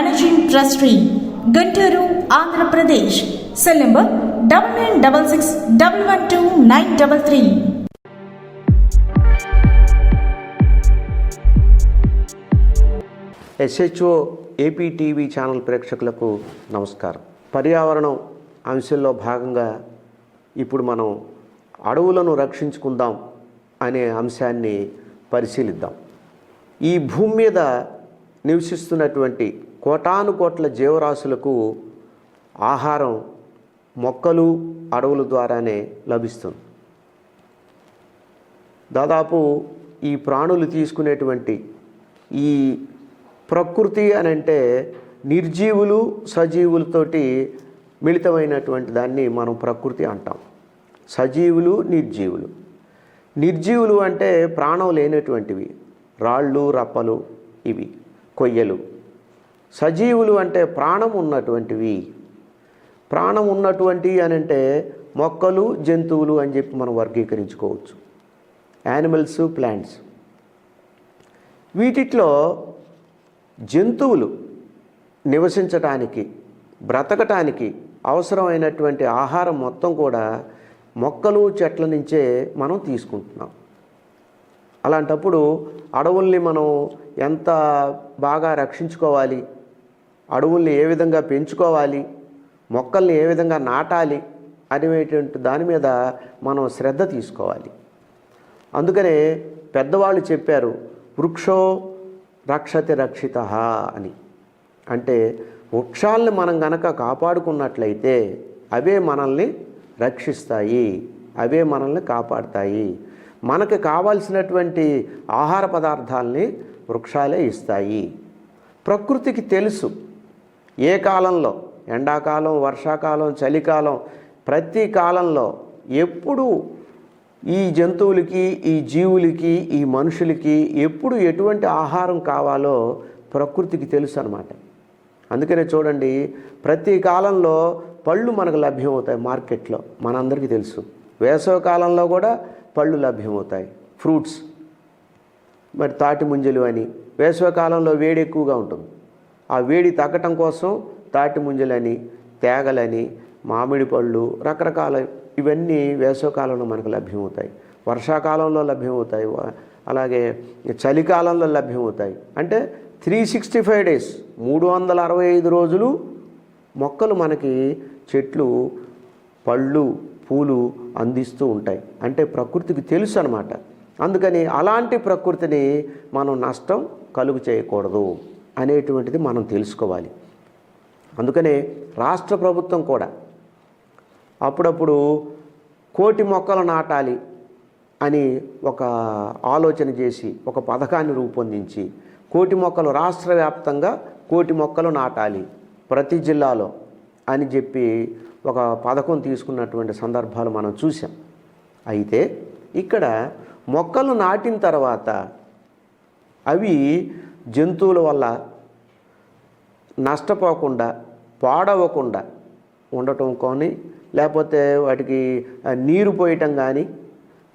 managing trustee Guntur Andhra Pradesh cell number double nine double six double one two nine double three SHO AP TV channel ప్రేక్షకులకు నమస్కారం. పర్యావరణం అంశంలో భాగంగా ఇప్పుడు మనం అడవులను రక్షించుకుందాం అనే అంశాన్ని పరిశీలిద్దాం. ఈ భూమి మీద నివసిస్తున్నటువంటి కోటాను కోట్ల జీవరాశులకు ఆహారం మొక్కలు అడవుల ద్వారానే లభిస్తుంది. దాదాపు ఈ ప్రాణులు తీసుకునేటువంటి ఈ ప్రకృతి అని అంటే నిర్జీవులు సజీవులతోటి మిళితమైనటువంటి దాన్ని మనం ప్రకృతి అంటాం. సజీవులు నిర్జీవులు. నిర్జీవులు అంటే ప్రాణం లేనటువంటివి. రాళ్ళు రప్పలు ఇవి. కొయ్యలు. సజీవులు అంటే ప్రాణం ఉన్నటువంటివి ప్రాణం ఉన్నటువంటివి అని అంటే మొక్కలు జంతువులు అని చెప్పి మనం వర్గీకరించుకోవచ్చు. యానిమల్స్ ప్లాంట్స్ వీటిట్లో జంతువులు నివసించటానికి బ్రతకటానికి అవసరమైనటువంటి ఆహారం మొత్తం కూడా మొక్కలు చెట్ల నుంచే మనం తీసుకుంటున్నాం. అలాంటప్పుడు అడవుల్ని మనం ఎంత బాగా రక్షించుకోవాలి? అడవుల్ని ఏ విధంగా పెంచుకోవాలి మొక్కల్ని ఏ విధంగా నాటాలి అనేటువంటి దాని మీద మనం శ్రద్ధ తీసుకోవాలి. అందుకనే పెద్దవాళ్ళు చెప్పారు వృక్షో రక్షతి రక్షిత అని. అంటే వృక్షాలను మనం గనక కాపాడుకున్నట్లయితే అవే మనల్ని రక్షిస్తాయి అవే మనల్ని కాపాడుతాయి. మనకి కావాల్సినటువంటి ఆహార పదార్థాలని వృక్షాలే ఇస్తాయి. ప్రకృతికి తెలుసు ఏ కాలంలో? ఎండాకాలం వర్షాకాలం చలికాలం. ప్రతి కాలంలో ఎప్పుడు ఈ జంతువులకి ఈ జీవులకి ఈ మనుషులకి ఎప్పుడు ఎటువంటి ఆహారం కావాలో ప్రకృతికి తెలుసు అనమాట అందుకనే చూడండి ప్రతి కాలంలో పళ్ళు మనకు లభ్యమవుతాయి మార్కెట్లో. మనందరికీ తెలుసు. వేసవి కాలంలో కూడా పళ్ళు లభ్యమవుతాయి. ఫ్రూట్స్. మరి తాటి ముంజలు అని. వేసవి కాలంలో వేడి ఎక్కువగా ఉంటుంది. ఆ వేడి తగ్గటం కోసం తాటి ముంజలని తేగలని మామిడి పళ్ళు రకరకాల ఇవన్నీ వేసవకాలంలో మనకు లభ్యమవుతాయి. వర్షాకాలంలో లభ్యమవుతాయి. అలాగే చలికాలంలో లభ్యమవుతాయి. అంటే త్రీ సిక్స్టీ ఫైవ్ డేస్ మూడు వందల అరవై ఐదు రోజులు మొక్కలు మనకి చెట్లు పళ్ళు పూలు అందిస్తూ ఉంటాయి. అంటే ప్రకృతికి తెలుసు అనమాట అందుకని అలాంటి ప్రకృతిని మనం నష్టం కలుగు చేయకూడదు. అనేటువంటిది మనం తెలుసుకోవాలి. అందుకనే రాష్ట్ర ప్రభుత్వం కూడా అప్పుడప్పుడు కోటి మొక్కలు నాటాలి అని ఒక ఆలోచన చేసి ఒక పథకాన్ని రూపొందించి కోటి మొక్కలు రాష్ట్ర వ్యాప్తంగా కోటి మొక్కలు నాటాలి ప్రతి జిల్లాలో అని చెప్పి ఒక పథకం తీసుకున్నటువంటి సందర్భాలు మనం చూసాం అయితే ఇక్కడ మొక్కలు నాటిన తర్వాత అవి జంతువుల వల్ల నష్టపోకుండా పాడవకుండా ఉండటం కానీ లేకపోతే వాటికి నీరు పోయటం కానీ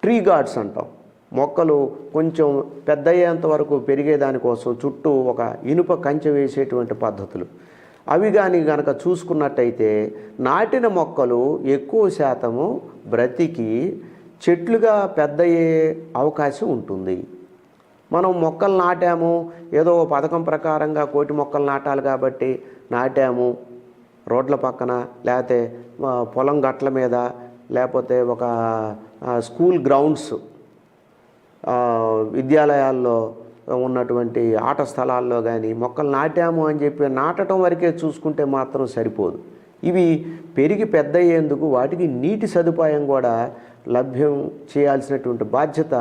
ట్రీ గార్డ్స్ అంటాం. మొక్కలు కొంచెం పెద్ద అయ్యేంత వరకు పెరిగేదానికోసం చుట్టూ ఒక ఇనుప కంచె వేసేటువంటి పద్ధతులు. అవి కానీ కనుక చూసుకున్నట్టయితే నాటిన మొక్కలు ఎక్కువ శాతము బ్రతికి చెట్లుగా పెద్దయ్యే అవకాశం ఉంటుంది. మనం మొక్కలు నాటాము. ఏదో పథకం ప్రకారంగా కోటి మొక్కలు నాటాలి కాబట్టి నాటాము. రోడ్ల పక్కన లేకపోతే పొలం గట్ల మీద లేకపోతే ఒక స్కూల్ గ్రౌండ్స్ విద్యాలయాల్లో ఉన్నటువంటి ఆట స్థలాల్లో కానీ మొక్కలు నాటాము అని చెప్పి నాటడం వరకే చూసుకుంటే మాత్రం సరిపోదు. ఇవి పెరిగి పెద్ద అయ్యేందుకు వాటికి నీటి సదుపాయం కూడా లభ్యం చేయాల్సినటువంటి బాధ్యత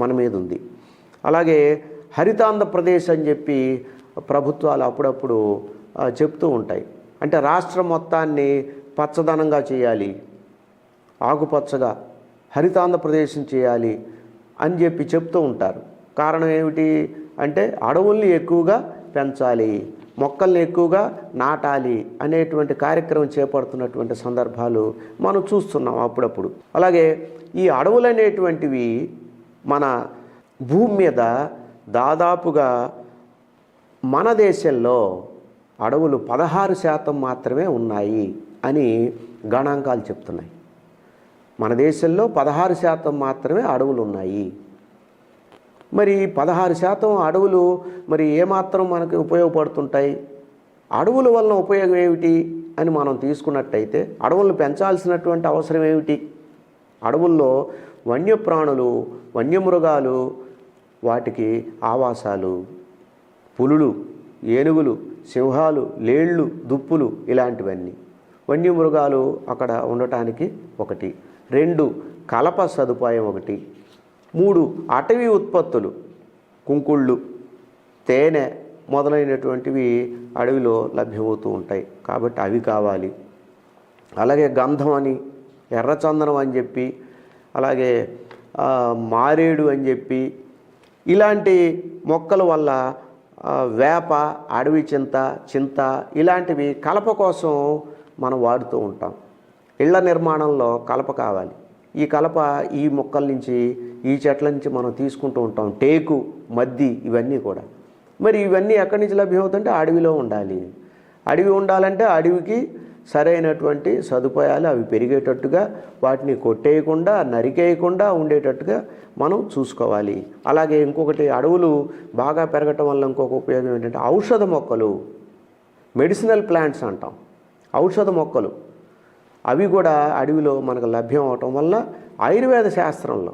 మన మీద ఉంది. అలాగే హరితాంధ్రప్రదేశ్ అని చెప్పి ప్రభుత్వాలు అప్పుడప్పుడు చెప్తూ ఉంటాయి. అంటే రాష్ట్రం మొత్తాన్ని పచ్చదనంగా చేయాలి ఆకుపచ్చగా హరితాంధ్రప్రదేశం చేయాలి అని చెప్పి చెప్తూ ఉంటారు. కారణం ఏమిటి అంటే అడవుల్ని ఎక్కువగా పెంచాలి మొక్కల్ని ఎక్కువగా నాటాలి అనేటువంటి కార్యక్రమం చేపడుతున్నటువంటి సందర్భాలు మనం చూస్తున్నాం అప్పుడప్పుడు. అలాగే ఈ అడవులు అనేటువంటివి మన భూమి మీద దాదాపుగా మన దేశంలో అడవులు పదహారు శాతం మాత్రమే ఉన్నాయి అని గణాంకాలు చెప్తున్నాయి. మన దేశంలో పదహారు శాతం మాత్రమే అడవులు ఉన్నాయి. మరి పదహారు శాతం అడవులు మరి ఏమాత్రం మనకు ఉపయోగపడుతుంటాయి? అడవుల వలన ఉపయోగం ఏమిటి అని మనం తీసుకున్నట్టయితే అడవులను పెంచాల్సినటువంటి అవసరం ఏమిటి? అడవుల్లో వన్యప్రాణులు వన్యమృగాలు వాటికి ఆవాసాలు పులులు ఏనుగులు సింహాలు లేళ్ళు దుప్పులు ఇలాంటివన్నీ. వన్యమృగాలు అక్కడ ఉండటానికి ఒకటి. రెండు కలప సదుపాయం ఒకటి. మూడు అటవీ ఉత్పత్తులు కుంకుళ్ళు తేనె మొదలైనటువంటివి అడవిలో లభ్యమవుతూ ఉంటాయి. కాబట్టి అవి కావాలి. అలాగే గంధం అని ఎర్రచందనం అని చెప్పి అలాగే మారేడు అని చెప్పి ఇలాంటి మొక్కల వల్ల వేప అడవి చింత చింత ఇలాంటివి కలప కోసం మనం వాడుతూ ఉంటాం. ఇళ్ళ నిర్మాణంలో కలప కావాలి. ఈ కలప ఈ మొక్కల నుంచి ఈ చెట్ల నుంచి మనం తీసుకుంటూ ఉంటాం. టేకు మద్ది ఇవన్నీ కూడా. మరి ఇవన్నీ ఎక్కడి నుంచి లభ్యమవుతుంటే అడవిలో ఉండాలి. అడవి ఉండాలంటే అడవికి సరైనటువంటి సదుపాయాలు అవి పెరిగేటట్టుగా వాటిని కొట్టేయకుండా నరికేయకుండా ఉండేటట్టుగా మనం చూసుకోవాలి. అలాగే ఇంకొకటి అడవులు బాగా పెరగటం వల్ల ఇంకొక ఉపయోగం ఏంటంటే ఔషధ మొక్కలు మెడిసినల్ ప్లాంట్స్ అంటాం. ఔషధ మొక్కలు. అవి కూడా అడవిలో మనకు లభ్యం అవటం వల్ల ఆయుర్వేద శాస్త్రంలో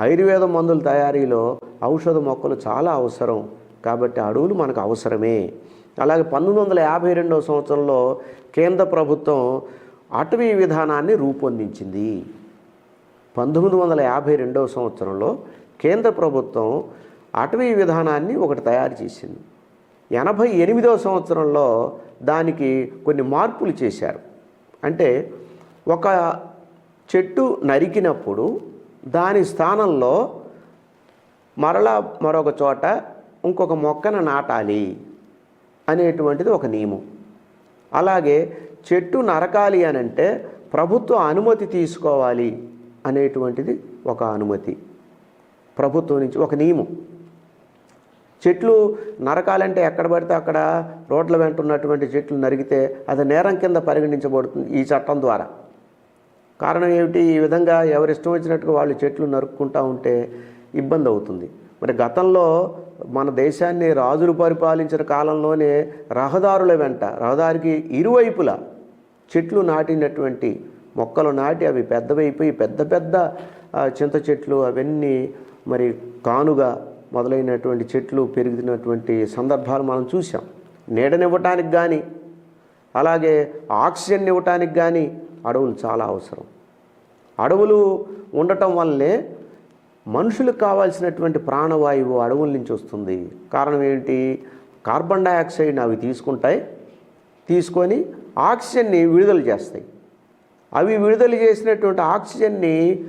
ఆయుర్వేద మందుల తయారీలో ఔషధ మొక్కలు చాలా అవసరం. కాబట్టి అడవులు మనకు అవసరమే. అలాగే పంతొమ్మిది వందల యాభై రెండవ సంవత్సరంలో కేంద్ర ప్రభుత్వం అటవీ విధానాన్ని రూపొందించింది. పంతొమ్మిది వందల యాభై రెండవ సంవత్సరంలో కేంద్ర ప్రభుత్వం అటవీ విధానాన్ని ఒకటి తయారు చేసింది. ఎనభై ఎనిమిదవ సంవత్సరంలో దానికి కొన్ని మార్పులు చేశారు. అంటే ఒక చెట్టు నరికినప్పుడు దాని స్థానంలో మరలా మరొక చోట ఇంకొక మొక్కను నాటాలి. అనేటువంటిది ఒక నియమం. అలాగే చెట్టు నరకాలి అని అంటే ప్రభుత్వ అనుమతి తీసుకోవాలి అనేటువంటిది ఒక అనుమతి. ప్రభుత్వం నుంచి ఒక నియమం. చెట్లు నరకాలంటే ఎక్కడ పడితే అక్కడ రోడ్ల వెంట ఉన్నటువంటి చెట్లు నరికితే అది నేరం కింద పరిగణించబడుతుంది ఈ చట్టం ద్వారా. కారణం ఏమిటి? ఈ విధంగా ఎవరిష్టం వచ్చినట్టుగా వాళ్ళు చెట్లు నరుక్కుంటూ ఉంటే ఇబ్బంది అవుతుంది. మరి గతంలో మన దేశాన్ని రాజులు పరిపాలించిన కాలంలోనే రహదారుల వెంట రహదారికి ఇరువైపులా చెట్లు నాటినటువంటి మొక్కలు నాటి అవి పెద్దవైపోయి పెద్ద పెద్ద చింత చెట్లు అవన్నీ మరి కానుగా మొదలైనటువంటి చెట్లు పెరుగుతున్నటువంటి సందర్భాలు మనం చూసాం నీడనివ్వటానికి కానీ అలాగే ఆక్సిజన్ ఇవ్వటానికి కానీ అడవులు చాలా అవసరం. అడవులు ఉండటం వల్లే మనుషులకు కావాల్సినటువంటి ప్రాణవాయువు అడవుల నుంచి వస్తుంది. కారణం ఏంటి? కార్బన్ డయాక్సైడ్ని అవి తీసుకుంటాయి. తీసుకొని ఆక్సిజన్ని విడుదల చేస్తాయి. అవి విడుదల చేసినటువంటి ఆక్సిజన్ని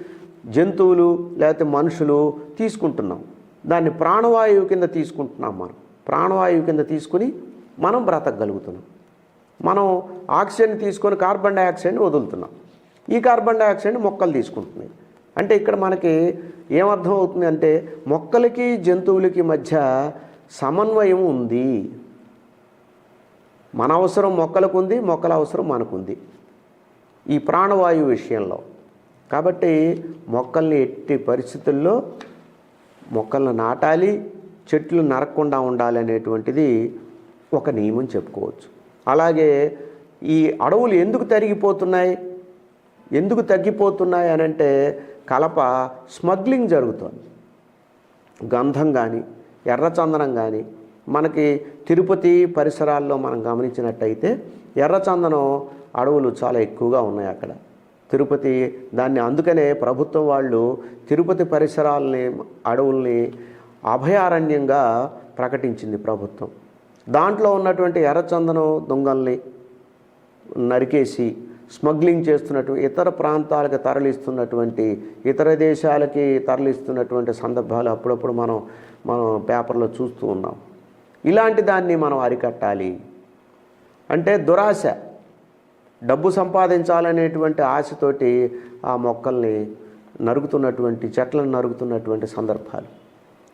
జంతువులు లేకపోతే మనుషులు తీసుకుంటున్నాం. దాన్ని ప్రాణవాయువు కింద తీసుకుంటున్నాం మనం. ప్రాణవాయువు కింద తీసుకుని మనం బ్రతకగలుగుతున్నాం. మనం ఆక్సిజన్ తీసుకొని కార్బన్ డయాక్సైడ్ని వదులుతున్నాం. ఈ కార్బన్ డయాక్సైడ్ని మొక్కలు తీసుకుంటున్నాయి. అంటే ఇక్కడ మనకి ఏమర్థం అవుతుంది అంటే మొక్కలకి జంతువులకి మధ్య సమన్వయం ఉంది. మన అవసరం మొక్కలకు ఉంది మొక్కల అవసరం మనకుంది. ఈ ప్రాణవాయువు విషయంలో. కాబట్టి మొక్కల్ని ఎట్టి పరిస్థితుల్లో మొక్కలను నాటాలి చెట్లు నరకుండా ఉండాలి అనేటువంటిది ఒక నియమం చెప్పుకోవచ్చు. అలాగే ఈ అడవులు ఎందుకు తరిగిపోతున్నాయి? ఎందుకు తగ్గిపోతున్నాయి అని అంటే కలప స్మగ్లింగ్ జరుగుతుంది. గంధం కానీ ఎర్రచందనం కానీ మనకి తిరుపతి పరిసరాల్లో మనం గమనించినట్టయితే ఎర్రచందనం అడవులు చాలా ఎక్కువగా ఉన్నాయి అక్కడ. తిరుపతి దాన్ని అందుకనే ప్రభుత్వం వాళ్ళు తిరుపతి పరిసరాలని అడవుల్ని అభయారణ్యంగా ప్రకటించింది ప్రభుత్వం. దాంట్లో ఉన్నటువంటి ఎర్రచందనం దొంగల్ని నరికేసి స్మగ్లింగ్ చేస్తున్నటువంటి ఇతర ప్రాంతాలకు తరలిస్తున్నటువంటి ఇతర దేశాలకి తరలిస్తున్నటువంటి సందర్భాలు అప్పుడప్పుడు మనం మనం పేపర్లో చూస్తూ ఉన్నాం. ఇలాంటి దాన్ని మనం అరికట్టాలి. అంటే దురాశ. డబ్బు సంపాదించాలనేటువంటి ఆశతోటి ఆ మొక్కల్ని నరుగుతున్నటువంటి చెట్లను నరుగుతున్నటువంటి సందర్భాలు.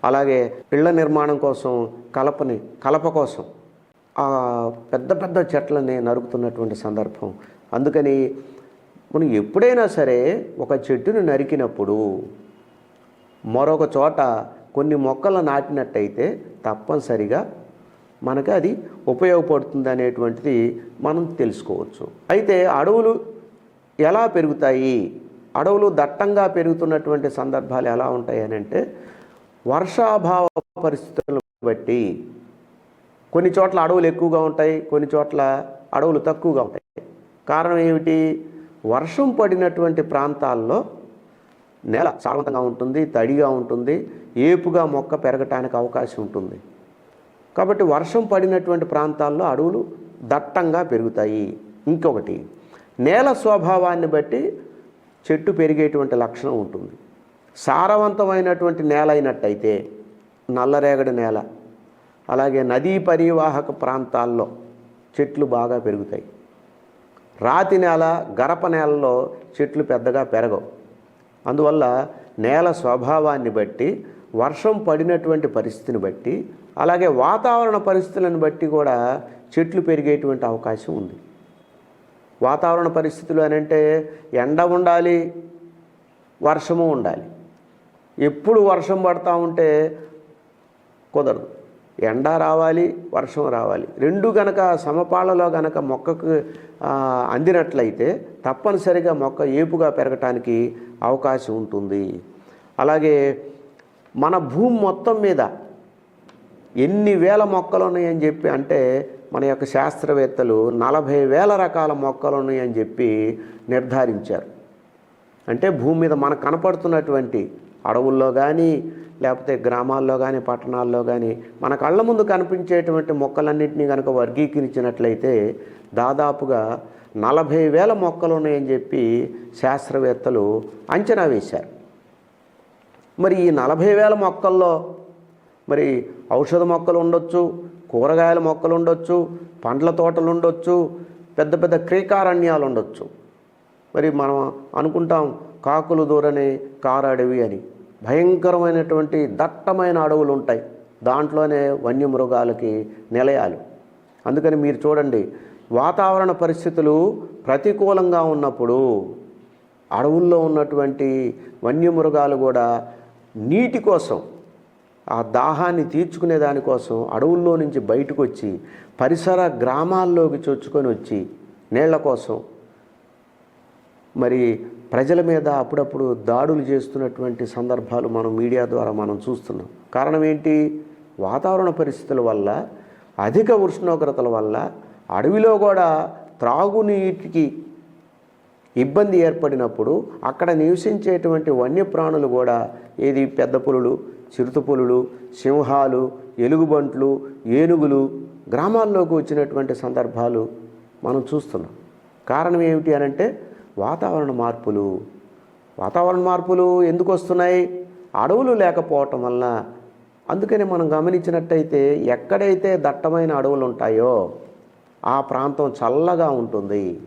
అలాగే ఇళ్ళ నిర్మాణం కోసం కలపని కలప కోసం ఆ పెద్ద పెద్ద చెట్లని నరుకుతున్నటువంటి సందర్భం అందుకని మనం ఎప్పుడైనా సరే ఒక చెట్టును నరికినప్పుడు మరొక చోట కొన్ని మొక్కలు నాటినట్టయితే తప్పనిసరిగా మనకి అది ఉపయోగపడుతుంది అనేటువంటిది మనం తెలుసుకోవచ్చు. అయితే అడవులు ఎలా పెరుగుతాయి? అడవులు దట్టంగా పెరుగుతున్నటువంటి సందర్భాలు ఎలా ఉంటాయి అని అంటే వర్షాభావ పరిస్థితులను బట్టి కొన్ని చోట్ల అడవులు ఎక్కువగా ఉంటాయి కొన్ని చోట్ల అడవులు తక్కువగా ఉంటాయి. కారణం ఏమిటి? వర్షం పడినటువంటి ప్రాంతాల్లో నేల సారవంతంగా ఉంటుంది తడిగా ఉంటుంది ఏపుగా మొక్క పెరగటానికి అవకాశం ఉంటుంది. కాబట్టి వర్షం పడినటువంటి ప్రాంతాల్లో అడవులు దట్టంగా పెరుగుతాయి. ఇంకొకటి నేల స్వభావాన్ని బట్టి చెట్టు పెరిగేటువంటి లక్షణం ఉంటుంది. సారవంతమైనటువంటి నేల అయినట్టయితే నల్లరేగడి నేల అలాగే నదీ పరివాహక ప్రాంతాల్లో చెట్లు బాగా పెరుగుతాయి. రాతి నేల గరప నేలలో చెట్లు పెద్దగా పెరగవు. అందువల్ల నేల స్వభావాన్ని బట్టి వర్షం పడినటువంటి పరిస్థితిని బట్టి అలాగే వాతావరణ పరిస్థితులను బట్టి కూడా చెట్లు పెరిగేటువంటి అవకాశం ఉంది. వాతావరణ పరిస్థితులు అని అంటే ఎండ ఉండాలి వర్షము ఉండాలి. ఎప్పుడు వర్షం పడతా ఉంటే కుదరదు. ఎండ రావాలి వర్షం రావాలి. రెండు గనక సమపాళ్ళలో గనక మొక్కకు అందినట్లయితే తప్పనిసరిగా మొక్క ఏపుగా పెరగటానికి అవకాశం ఉంటుంది. అలాగే మన భూమి మొత్తం మీద ఎన్ని వేల మొక్కలు ఉన్నాయని చెప్పి అంటే మన యొక్క శాస్త్రవేత్తలు నలభై వేల రకాల మొక్కలు ఉన్నాయని చెప్పి నిర్ధారించారు. అంటే భూమి మీద మనకు కనపడుతున్నటువంటి అడవుల్లో కానీ లేకపోతే గ్రామాల్లో కానీ పట్టణాల్లో కానీ మన కళ్ళ ముందు కనిపించేటువంటి మొక్కలన్నింటినీ కనుక వర్గీకరించినట్లయితే దాదాపుగా నలభై వేల మొక్కలు ఉన్నాయని చెప్పి శాస్త్రవేత్తలు అంచనా వేశారు. మరి ఈ నలభై వేల మొక్కల్లో మరి ఔషధ మొక్కలు ఉండొచ్చు కూరగాయల మొక్కలు ఉండొచ్చు పండ్ల తోటలు ఉండొచ్చు పెద్ద పెద్ద క్రీకారణ్యాలు ఉండొచ్చు. మరి మనం అనుకుంటాం కాకులు దూరని కారడవి అని. భయంకరమైనటువంటి దట్టమైన అడవులు ఉంటాయి దాంట్లోనే వన్యమృగాలకి నిలయాలు. అందుకని మీరు చూడండి వాతావరణ పరిస్థితులు ప్రతికూలంగా ఉన్నప్పుడు అడవుల్లో ఉన్నటువంటి వన్యమృగాలు కూడా నీటి కోసం ఆ దాహాన్ని తీర్చుకునే దానికోసం అడవుల్లో నుంచి బయటకు వచ్చి పరిసర గ్రామాల్లోకి చొచ్చుకొని వచ్చి నీళ్ళ కోసం మరి ప్రజల మీద అప్పుడప్పుడు దాడులు చేస్తున్నటువంటి సందర్భాలు మనం మీడియా ద్వారా మనం చూస్తున్నాం. కారణం ఏంటి? వాతావరణ పరిస్థితుల వల్ల అధిక ఉష్ణోగ్రతల వల్ల అడవిలో కూడా త్రాగునీటికి ఇబ్బంది ఏర్పడినప్పుడు అక్కడ నివసించేటువంటి వన్యప్రాణులు కూడా ఏది? పెద్ద పులులు చిరుత పులులు సింహాలు ఎలుగుబంట్లు ఏనుగులు గ్రామాల్లోకి వచ్చినటువంటి సందర్భాలు మనం చూస్తున్నాం. కారణం ఏమిటి అని అంటే వాతావరణ మార్పులు. వాతావరణ మార్పులు ఎందుకు వస్తున్నాయి? అడవులు లేకపోవటం వల్ల అందుకని మనం గమనించినట్టయితే ఎక్కడైతే దట్టమైన అడవులు ఉంటాయో ఆ ప్రాంతం చల్లగా ఉంటుంది.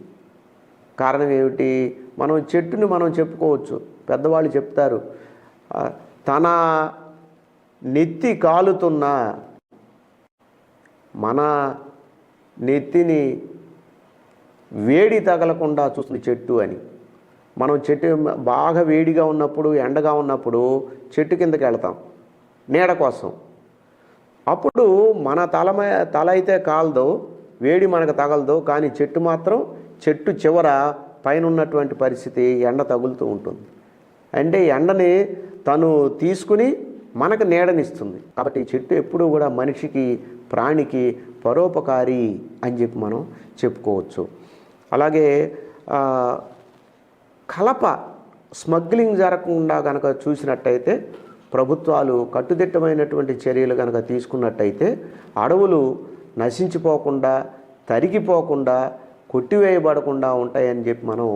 కారణం ఏమిటి? మనం చెట్టుని మనం చెప్పుకోవచ్చు. పెద్దవాళ్ళు చెప్తారు తన నెత్తి కాలుతున్న మన నెత్తిని వేడి తగలకుండా చూస్తుంది చెట్టు అని. మనం చెట్టు బాగా వేడిగా ఉన్నప్పుడు ఎండగా ఉన్నప్పుడు చెట్టు కిందకి వెళ్తాం నీడ కోసం. అప్పుడు మన తల తల అయితే కాలదు వేడి మనకు తగలదు కానీ చెట్టు మాత్రం చెట్టు చివర పైన ఉన్నటువంటి పరిస్థితి ఎండ తగులుతూ ఉంటుంది. అంటే ఎండని తను తీసుకుని మనకు నీడనిస్తుంది. కాబట్టి చెట్టు ఎప్పుడూ కూడా మనిషికి ప్రాణికి పరోపకారి అని చెప్పి మనం చెప్పుకోవచ్చు. అలాగే కలప స్మగ్లింగ్ జరగకుండా కనుక చూసినట్టయితే ప్రభుత్వాలు కట్టుదిట్టమైనటువంటి చర్యలు కనుక తీసుకున్నట్టయితే అడవులు నశించిపోకుండా తరిగిపోకుండా కొట్టివేయబడకుండా ఉంటాయని చెప్పి మనం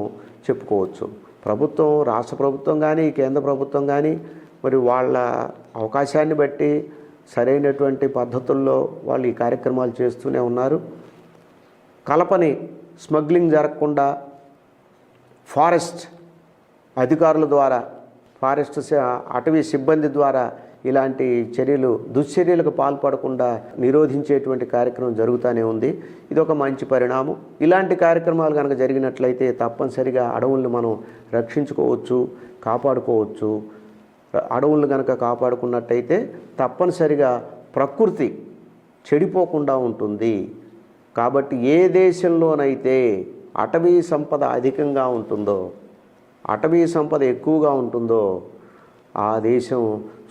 చెప్పుకోవచ్చు. ప్రభుత్వం రాష్ట్ర ప్రభుత్వం కానీ కేంద్ర ప్రభుత్వం కానీ మరి వాళ్ళ అవకాశాన్ని బట్టి సరైనటువంటి పద్ధతుల్లో వాళ్ళు ఈ కార్యక్రమాలు చేస్తూనే ఉన్నారు. కలపని స్మగ్లింగ్ జరగకుండా ఫారెస్ట్ అధికారుల ద్వారా ఫారెస్ట్ అటవీ సిబ్బంది ద్వారా ఇలాంటి చర్యలు దుశ్చర్యలకు పాల్పడకుండా నిరోధించేటువంటి కార్యక్రమం జరుగుతూనే ఉంది. ఇది ఒక మంచి పరిణామం. ఇలాంటి కార్యక్రమాలు కనుక జరిగినట్లయితే తప్పనిసరిగా అడవులను మనం రక్షించుకోవచ్చు కాపాడుకోవచ్చు. అడవులను కనుక కాపాడుకున్నట్టయితే తప్పనిసరిగా ప్రకృతి చెడిపోకుండా ఉంటుంది. కాబట్టి ఏ దేశంలోనైతే అటవీ సంపద అధికంగా ఉంటుందో అటవీ సంపద ఎక్కువగా ఉంటుందో ఆ దేశం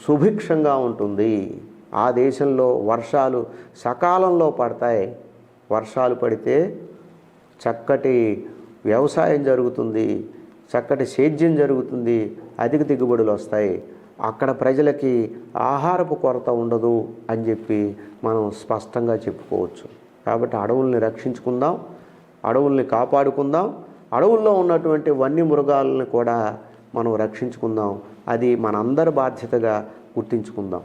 సుభిక్షంగా ఉంటుంది. ఆ దేశంలో వర్షాలు సకాలంలో పడతాయి. వర్షాలు పడితే చక్కటి వ్యవసాయం జరుగుతుంది చక్కటి సేద్యం జరుగుతుంది అధిక దిగుబడులు వస్తాయి. అక్కడ ప్రజలకి ఆహారపు కొరత ఉండదు అని చెప్పి మనం స్పష్టంగా చెప్పుకోవచ్చు. కాబట్టి అడవుల్ని రక్షించుకుందాం అడవుల్ని కాపాడుకుందాం అడవుల్లో ఉన్నటువంటి వన్య మృగాలను కూడా మనం రక్షించుకుందాం. అది మనందరి బాధ్యతగా గుర్తించుకుందాం.